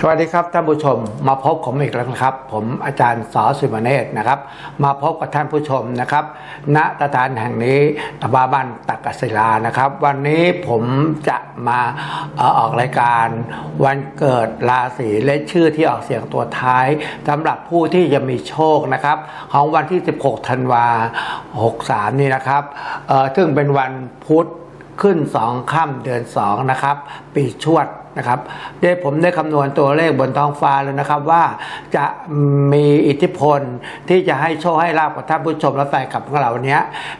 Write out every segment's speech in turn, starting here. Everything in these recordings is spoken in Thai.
สวัสดีครับท่านผู้ชมมาพบผมอีกแล้วนะครับ ผมอาจารย์สอสุมาเนตนะครับ มาพบกับท่านผู้ชมนะครับ ณสถานแห่งนี้ตบาบันตักกศิลานะครับ วันนี้ผมจะมาออกรายการวันเกิดราศีและชื่อที่ออกเสียงตัวท้ายสำหรับผู้ที่จะมีโชคนะครับ ของวันที่ 16 ธันวา63 นี้นะครับซึ่งเป็นวันพุธขึ้น 2 ค่ำเดือน 2 นะครับ ปีชวด นะครับได้ผมได้คำนวณตัวเลขบนท้องฟ้าแล้วนะครับว่าจะมีอิทธิพลที่จะให้โชคให้ลาบกับท่านผู้ชมและแฟนคลับของเราวันนี้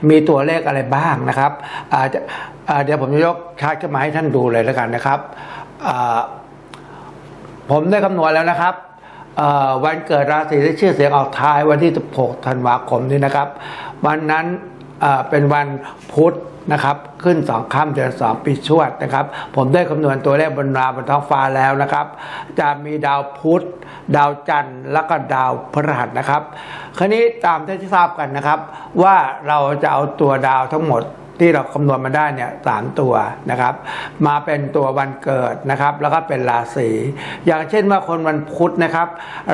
มีตัวเลขอะไรบ้างนะครับเดี๋ยวผมจะยกชาร์ตขึ้นมาให้ท่านดูเลยแล้วกันนะครับผมได้คำนวณแล้วนะครับวันเกิดราศีที่ชื่อเสียงออกท้ายวันที่ 16 ธันวาคมนี้นะครับ วันนั้น เป็นวันพุธนะครับขึ้นสองค่ำเดือนสองปีชวดนะครับ ผมได้คำนวณตัวเลขบนราบนท้องฟ้าแล้วนะครับ จะมีดาวพุธดาวจันทร์และก็ดาวพฤหัสนะครับ คราวนี้ตามที่ทราบกันนะครับ ว่าเราจะเอาตัวดาวทั้งหมด ที่เราคำนวณมาได้เนี่ยสามตัวนะครับ มาเป็นตัววันเกิดนะครับ แล้วก็เป็นราศีอย่างเช่นว่าคนวันพุธนะครับ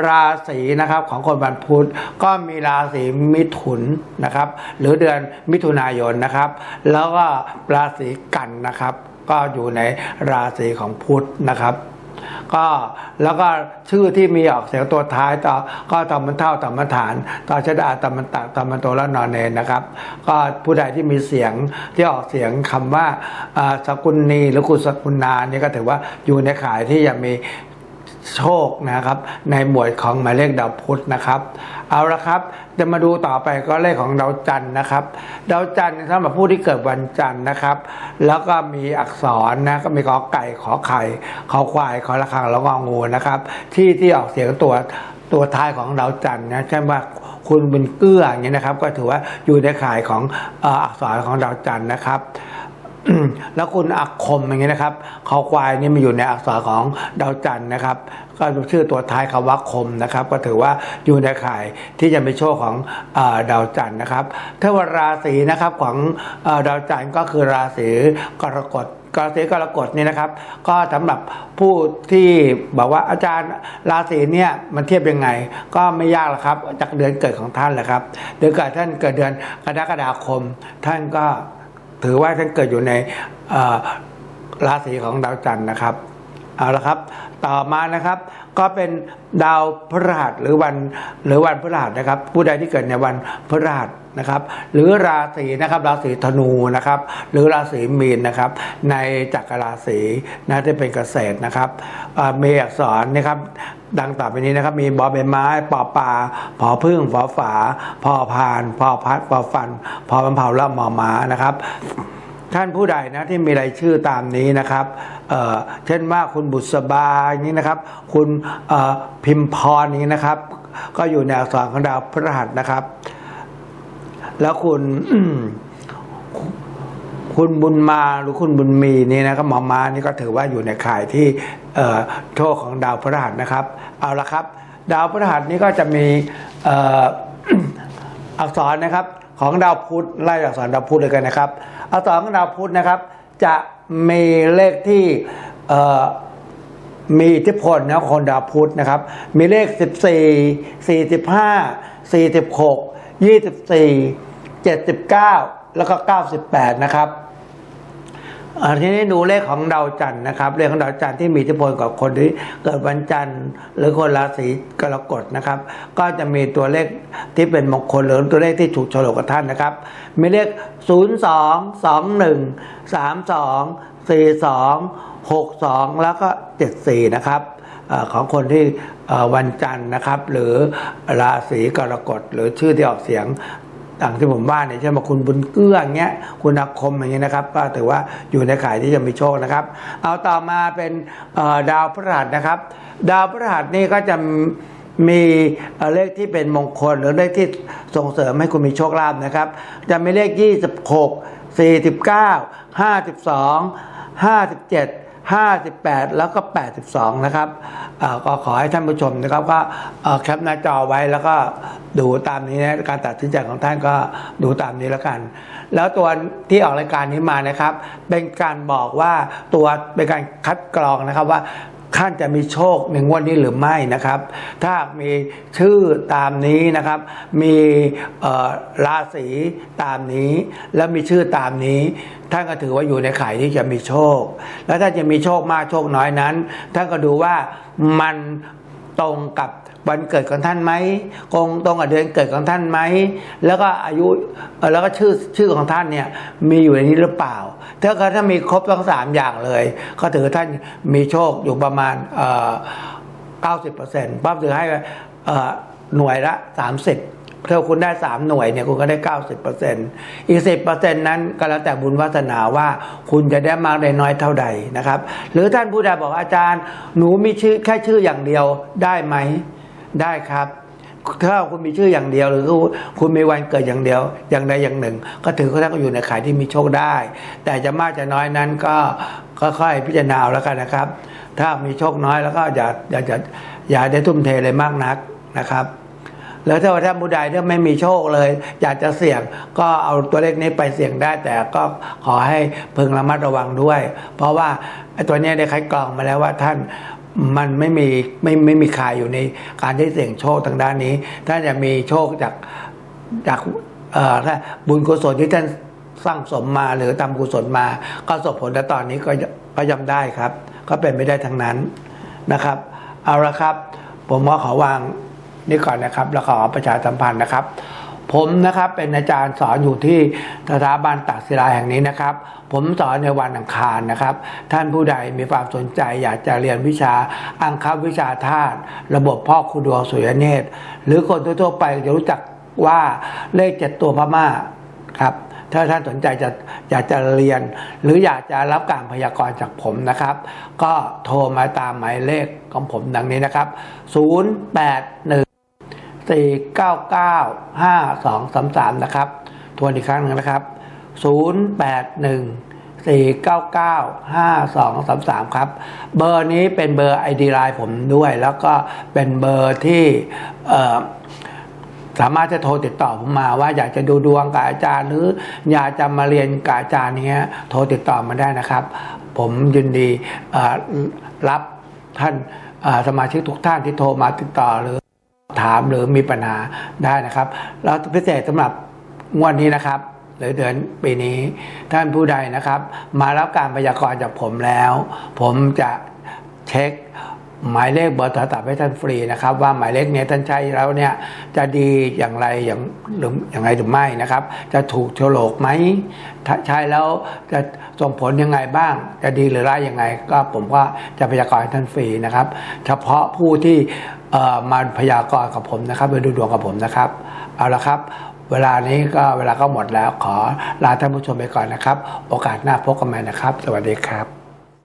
ราศีนะครับของคนวันพุธก็มีราศีมิถุนนะครับ หรือเดือนมิถุนายนนะครับ แล้วก็ราศีกันนะครับ ก็อยู่ในราศีของพุธนะครับ ก็แล้วก็ชื่อที่มีออกเสียงตัวท้ายต่อก็ตอมันเท่าตอมันฐานต่อชดาตอมันตะตอมันโตและนอนเนนนะครับ ก็ผู้ใดที่มีเสียงที่ออกเสียงคำว่าว่าสกุลนีหรือกุสกุลนานี่ก็ถือว่าอยู่ในข่ายที่ยังมี โชคนะครับ ในหมวดของหมายเลขดาวพุธนะครับ เอาละครับ จะมาดูต่อไปก็เลขของดาวจันทร์นะครับดาวจันทร์สำหรับผู้ที่เกิดวันจันทร์นะครับ แล้วก็มีอักษรนะก็มีขอไก่ขอไข่ขอควายขอระฆังแล้วก็งูนะครับ ที่ที่ออกเสียงตัวตัวท้ายของดาวจันทร์นะเช่นว่าคุณบุญเกื้ออย่างนี้นะครับ ก็ถือว่าอยู่ในข่ายของอ,อักษรของดาวจันทร์นะครับ แล้วคุณอักคมอย่างนี้ยนะครับขอควายนี่มันอยู่ในอักษรของดาวจันทร์นะครับ ก็ชื่อตัวท้ายคำว่าคมนะครับ ก็ถือว่าอยู่ในข่ายที่จะเป็นโชคของอดาวจันทร์นะครับถ้าว่าราศีนะครับของอดาวจันทร์ก็คือราศีกรกฎราศีกรกฎนี่นะครับ ก็สำหรับผู้ที่บอกว่าอาจารย์ราศีเนี่ยมันเทียบยังไง ก็ไม่ยากหรอกครับ จากเดือนเกิดของท่านแหละครับเดือนเกิดท่านเกิดเดือนกรกฎาคม ท่านก็ ถือว่าท่านเกิดอยู่ในราศีของดาวจันทร์นะครับเอาละครับ ต่อมานะครับ ก็เป็นดาวพฤหัสหรือวันหรือวันพฤหัสนะครับ ผู้ใดที่เกิดในวันพฤหัสนะครับ หรือราศีนะครับ ราศีธนูนะครับ หรือราศีมีนนะครับ ในจักรราศีนะที่เป็นเกษตรนะครับเมีอักษรนะครับ ดังต่อไปนี้นะครับมีบอใบไม้ปอปลาผอพึ่งผอฝา พอพานพอพัดพอฟัน พอมันเผาและหมอม้านะครับท่านผู้ใดนะที่มีรายชื่อตามนี้นะครับเเช่นว่าคุณบุษบาอย่างนี้นะครับ คุณพิมพรอย่างนี้นะครับ ก็อยู่ในอักษรของดาวพฤหัสนะครับ แล้วคุณ คุณบุญมาหรือคุณบุญมีนี่นะครับหมอมานี่ก็ถือว่าอยู่ในข่ายที่โชคของดาวพฤหัสนะครับ เอาละครับ ดาวพฤหัสนี้ก็จะมีอักษรนะครับของดาวพุธไล่อักษรดาวพุธเลยกันนะครับอักษรของดาวพุธนะครับ จะมีเลขที่มีอิทธิพลนะคนดาวพุธนะครับ มีเลข 14 45 46 24 79 แล้วก็ 98 นะครับ อ่าทีนี้ดูเลขของดาวจันทร์นะครับเลขของดาวจันทร์ที่มีอิทธิพลกับคนที่เกิดวันจันทร์หรือคนราศีกรกฎนะครับ ก็จะมีตัวเลขที่เป็นมงคลหรือตัวเลขที่ถูกโฉลกกับท่านนะครับ มีเลข 0 2 2 1 3 2 4 2 6 2 แล้วก็ 74 นะครับอของคนที่วันจันทร์นะครับ หรือราศีกรกฎหรือชื่อที่ออกเสียง ต่างที่ผมว่าเนี่ยเช่นว่าคุณบุญเกื้ออย่างเงี้ยคุณอาคมอย่างเงี้ยนะครับ ก็ถือว่าอยู่ในข่ายที่จะมีโชคนะครับ เอาต่อมาเป็นดาวพฤหัสนะครับ ดาวพฤหัสนี่ก็จะมีเอ่อเลขที่เป็นมงคลหรือเลขที่ส่งเสริมให้คุณมีโชคลาภนะครับ จะมีเลข 26 49 52 57 58 แล้วก็ 82 นะครับก็ขอให้ท่านผู้ชมนะครับก็แคปหน้าจอไว้แล้วก็ดูตามนี้นะการตัดสินใจของท่านก็ดูตามนี้แล้วกัน แล้วตัวที่ออกรายการนี้มานะครับ เป็นการบอกว่าตัวเป็นการคัดกรองนะครับว่า ท่านจะมีโชคในงวดนี้หรือไม่นะครับ ถ้ามีชื่อตามนี้นะครับ มีราศีตามนี้ แล้วมีชื่อตามนี้ ท่านก็ถือว่าอยู่ในข่ายที่จะมีโชค แล้วถ้าจะมีโชคมากโชคน้อยนั้น ท่านก็ดูว่ามัน ตรงกับวันเกิดของท่านไหมคงตรงกับเดือนเกิดของท่านไหม แล้วก็อายุแล้วก็ชื่อชื่อของท่านเนี่ยมีอยู่ในนี้หรือเปล่า ถ้าเขาถ้ามีครบทั้งสามอย่างเลย ก็ถือท่านมีโชคอยู่ประมาณเอ่อ90%ปั๊บถือให้เอ่อหน่วยละสามสิบ ถ้าคุณได้ 3 หน่วยเนี่ยคุณก็ได้ 90%อีก 10%นั้นก็แล้วแต่บุญวาสนาว่าคุณจะได้มากได้น้อยเท่าใดนะครับ หรือท่านผู้ใดบอกอาจารย์ หนูมีชื่อแค่ชื่ออย่างเดียวได้ไหมได้ครับถ้าคุณมีชื่ออย่างเดียวหรือคุณมีวันเกิดอย่างเดียวอย่างใดอย่างหนึ่ง ก็ถือว่าท่านก็อยู่ในขายที่มีโชคได้ แต่จะมากจะน้อยนั้นก็ค่อยๆพิจารณาเอาแล้วกันนะครับ ถ้ามีโชคน้อยแล้วก็อย่าอย่าอย่าได้ทุ่มเทเลยมากนักนะครับ แล้วถ้าว่าท่านผู้ใดที่ไม่มีโชคเลย อยากจะเสี่ยงก็เอาตัวเลขนี้ไปเสี่ยงได้ แต่ก็ขอให้พึงระมัดระวังด้วย เพราะว่าตัวนี้ได้คัดกรองมาแล้วว่าท่านมันไม่มีไม่ไม่มีขายอยู่ในการที่เสี่ยงโชคทางด้านนี้ท่านจะมีโชคจากจากเอ่อถ้าบุญกุศลที่ท่านสร้างสมมาหรือทำกุศลมา ก็ส่งผลและตอนนี้ก็ก็ย่อมได้ครับ ก็เป็นไม่ได้ทั้งนั้นนะครับ เอาละครับ ผมก็ขอวาง นี่ก่อนนะครับแล้วขอประชาสัมพันธ์นะครับ ผมนะครับเป็นอาจารย์สอนอยู่ที่สถาบันตักศิลาแห่งนี้นะครับ ผมสอนในวันอังคารนะครับ ท่านผู้ใดมีความสนใจอยากจะเรียนวิชาอังควิชาธาตุระบบพ่อคูดวงสุยเนตร หรือคนทั่วไปจะรู้จักว่าเลขเจ็ดตัวพม่าครับถ้าท่านสนใจจะอยากจะเรียน หรืออยากจะรับการพยากรณ์จากผมนะครับ ก็โทรมาตามหมายเลขของผมดังนี้นะครับ 081 ก้าเก้าห้าสองสามสามนะครับ ทวนอีกครั้งหนึ่งนะครับศูนย์แปดหนึ่งสี่เก้าเก้าห้าสองสามสามครับ เบอร์นี้เป็นเบอร์ไอดีไลน์ผมด้วย แล้วก็เป็นเบอร์ที่สามารถจะโทรติดต่อผมมาว่าอยากจะดูดวงกับอาจารย์ หรืออยากจะมาเรียนกับอาจารย์เนี้ยโทรติดต่อมาได้นะครับ ผมยินดีรับท่านสมาชิกทุกท่านที่โทรมาติดต่อหรือ ถามหรือมีปัญหาได้นะครับ แล้วพิเศษสำหรับงวดนี้นะครับ หรือเดือนปีนี้ท่านผู้ใดนะครับ มารับการพยากรณ์จากผมแล้ว ผมจะเช็ค หมายเลขเบอร์โทรศัพท์ให้ท่านฟรีนะครับ ว่าหมายเลขเนี้ยท่านใช้แล้วเนี่ยจะดีอย่างไรอย่างหรืออย่างไรหรือไม่นะครับ จะถูกโฉลกไหมถ้าใช้แล้วจะส่งผลยังไงบ้าง จะดีหรือร้ายยังไง ก็ผมก็จะพยากรณ์ให้ท่านฟรีนะครับ เฉพาะผู้ที่เอ่อมาพยากรณ์กับผมนะครับไปดูดวงกับผมนะครับ เอาละครับ เวลานี้ก็เวลาก็หมดแล้วขอลาท่านผู้ชมไปก่อนนะครับ โอกาสหน้าพบกันใหม่นะครับ สวัสดีครับ